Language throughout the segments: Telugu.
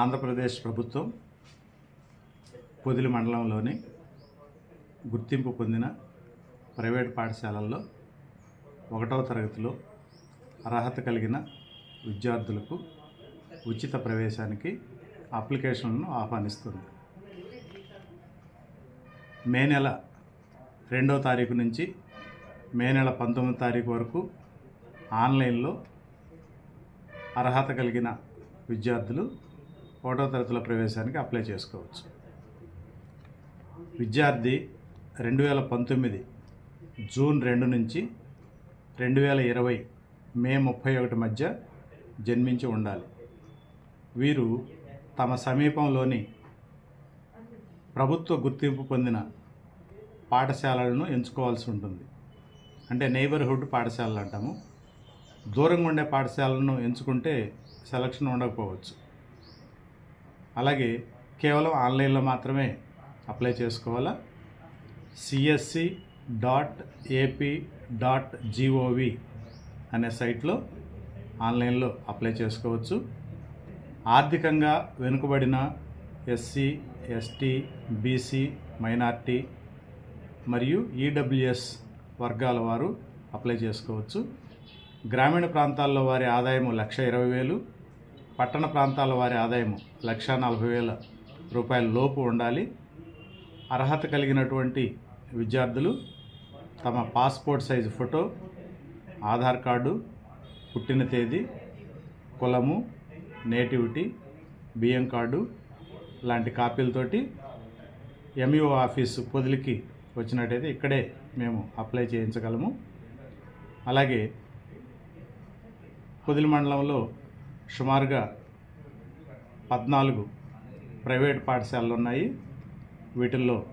ఆంధ్రప్రదేశ్ ప్రభుత్వం పొదిలి మండలంలోని గుర్తింపు పొందిన ప్రైవేట్ పాఠశాలల్లో ఒకటవ తరగతిలో అర్హత కలిగిన విద్యార్థులకు ఉచిత ప్రవేశానికి అప్లికేషన్లను ఆహ్వానిస్తుంది. మే నెల రెండవ తారీఖు నుంచి మే నెల పంతొమ్మిది తారీఖు వరకు ఆన్లైన్లో అర్హత కలిగిన విద్యార్థులు ఒకటో తరగతుల ప్రవేశానికి అప్లై చేసుకోవచ్చు. విద్యార్థి రెండు వేల పంతొమ్మిది జూన్ రెండు నుంచి రెండు వేల ఇరవై మే ముప్పై ఒకటి మధ్య జన్మించి ఉండాలి. వీరు తమ సమీపంలోని ప్రభుత్వ గుర్తింపు పొందిన పాఠశాలలను ఎంచుకోవాల్సి ఉంటుంది. అంటే నైబర్హుడ్ పాఠశాలలు అంటాము. దూరంగా ఉండే పాఠశాలను ఎంచుకుంటే సెలక్షన్ ఉండకపోవచ్చు. అలాగే కేవలం ఆన్లైన్లో మాత్రమే అప్లై చేసుకోవాలా? CSC dot AP dot GOV అనే సైట్లో ఆన్లైన్లో అప్లై చేసుకోవచ్చు. ఆర్థికంగా వెనుకబడిన ఎస్సీ ఎస్టీ బీసీ మైనార్టీ మరియు ఈడబ్ల్యూఎస్ వర్గాల వారు అప్లై చేసుకోవచ్చు. గ్రామీణ ప్రాంతాల్లో వారి ఆదాయము లక్ష ఇరవై వేలు పట్టణ ప్రాంతాల వారి ఆదాయము లక్ష నలభై వేల రూపాయల లోపు ఉండాలి. అర్హత కలిగినటువంటి విద్యార్థులు తమ passport size photo Aadhaar card పుట్టిన తేదీ కులము నేటివిటీ బియ్యం కార్డు లాంటి కాపీలతోటి ఎంఈఓ ఆఫీసు పొదిలికి వచ్చినట్టయితే ఇక్కడే మేము అప్లై చేయించగలము. అలాగే పొదిలి మండలంలో సుమారుగా పద్నాలుగు ప్రైవేట్ పాఠశాలలు ఉన్నాయి వీటిల్లో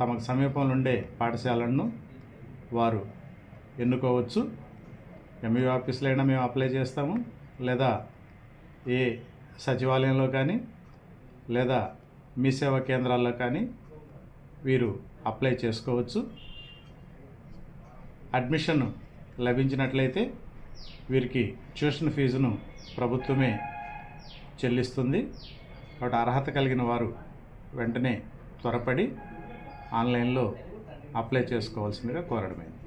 తమకు సమీపంలో ఉండే పాఠశాలను వారు ఎన్నుకోవచ్చు. ఎంఈ ఆఫీస్లో అయినా మేము అప్లై చేస్తాము. లేదా ఏ సచివాలయంలో కానీ లేదా మీ సేవా కేంద్రాల్లో కానీ వీరు అప్లై చేసుకోవచ్చు. అడ్మిషన్ లభించినట్లయితే వీరికి ట్యూషన్ ఫీజును ప్రభుత్వమే చెల్లిస్తుంది. కాబట్టి అర్హత కలిగిన వారు వెంటనే త్వరపడి ఆన్లైన్లో అప్లై చేసుకోవాల్సిందిగా కోరడమైంది.